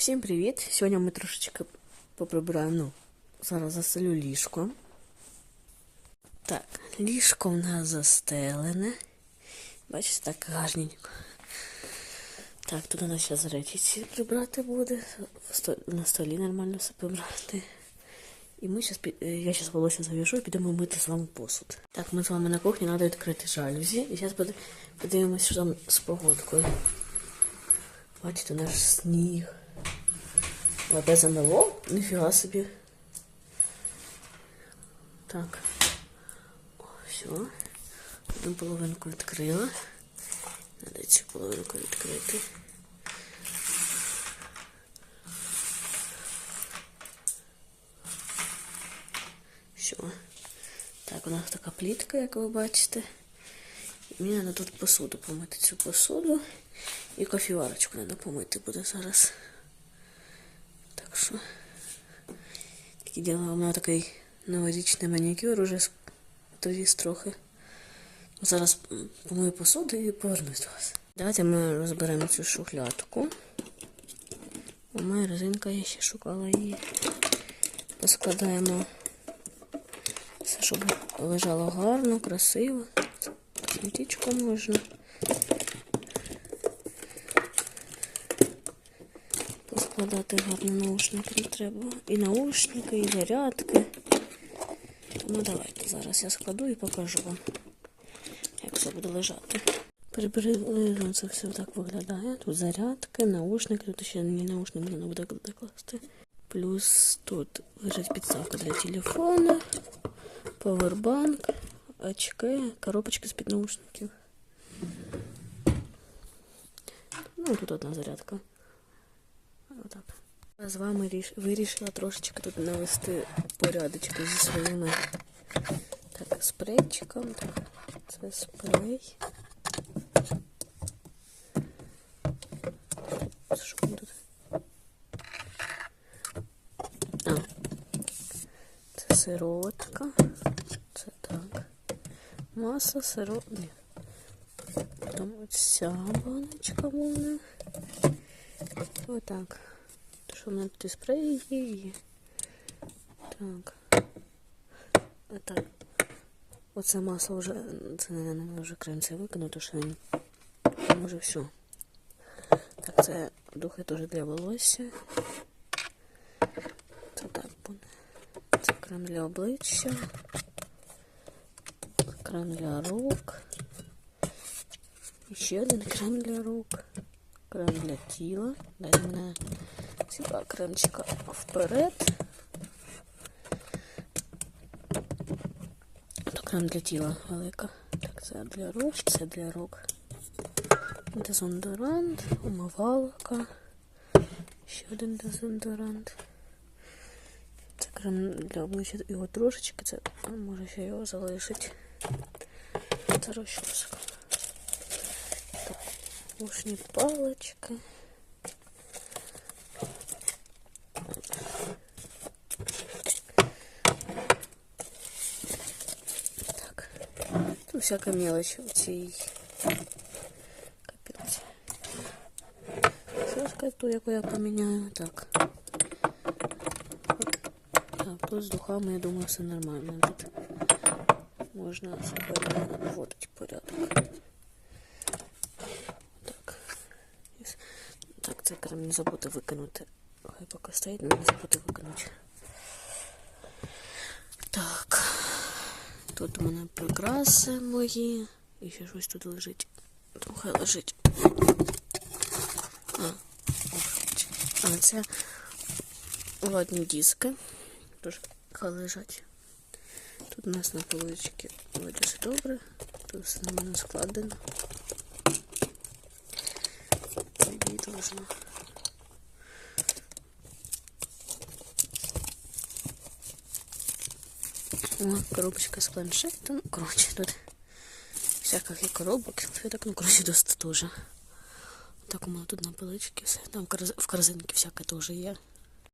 Всім привіт! Сьогодні ми трошечки поприбираємо. Ну, зараз заселю ліжко. Так, ліжко в нас застелене. Бачите, так гарненько. Так, тут у нас зараз речі ці прибрати буде. На столі нормально все прибрати. І ми зараз, я зараз волосся зав'яжу і підемо мити з вами посуд. Так, ми з вами на кухні, треба відкрити жалюзі. І зараз подивимося, що там з погодкою. Бачите, наш сніг. Вода замело, ніфіга собі. Так. Все. Одну половинку відкрила. Надо цю половинку відкрити. Все. Так, у нас така плітка, як ви бачите. І мені треба тут посуду помити цю посуду. І кофіварочку треба помити буде зараз. Так що такі діла. У мене такий новорічний манікюр уже довіз трохи. Зараз помию посуду і повернусь до вас. Давайте ми розберемо цю шухлядку. У моя резинка, я ще шукала її. Поскладаємо все, щоб лежало гарно, красиво. Косметичку можна. Поскладати гарно наушники треба. І наушники, і зарядки. Тому давайте зараз я складу і покажу вам, як все буде лежати. Приблизно це все так виглядає. Тут зарядки, наушники, тут ще не наушники не буде докласти. Плюс тут лежить підставка для телефона, павербанк, очки, коробочки з-під наушників. Ну, тут одна зарядка. Отак. Я з вами ріш... вирішила трошечки тут навести порядочку зі своїми так, спрейчиком. Так, це спрей. Що тут? Це сироватка. Це так. Маса сиро... Ні. Там ось ця баночка буде. Отак. Що в мене тут і спрей є. і- Так. Отак. Оце масло вже, це не вже крем це викину, то що він може все. Так, це духи теж для волосся. Це так буде. Це крем для обличчя. Крем для рук. І ще один крем для рук. Крем для тіла. Дайте мене два кремчика вперед. То крем для тіла велика. Так, це для рук, це для рук. Дезодорант, умивалка. Ще один дезодорант. Це крем для обличчя його трошечки, це може ще його залишить. Це розчоска. Так, ушні палички. Так. Тут всяка мелочь у цій капець. Сашка ту, яку я поміняю. Так. Так, тут з духами, я думаю, все нормально. Тут можна себе вводити порядок. Це не забути викинути. Хай поки стоїть, не забути викинути. Так. Тут у мене прикраси мої. І ще щось тут лежить. Хай лежить. А, а це ладні диски. Тож хай лежать. Тут у нас на поличці вроді все добре. Тут все на мене складено. І должно. О, коробочка з планшетом. Ну, коротше, тут всяких коробок, так, ну, коротше, досить теж. Так у мене тут на поличці все. Там в корзинці всяке теж є.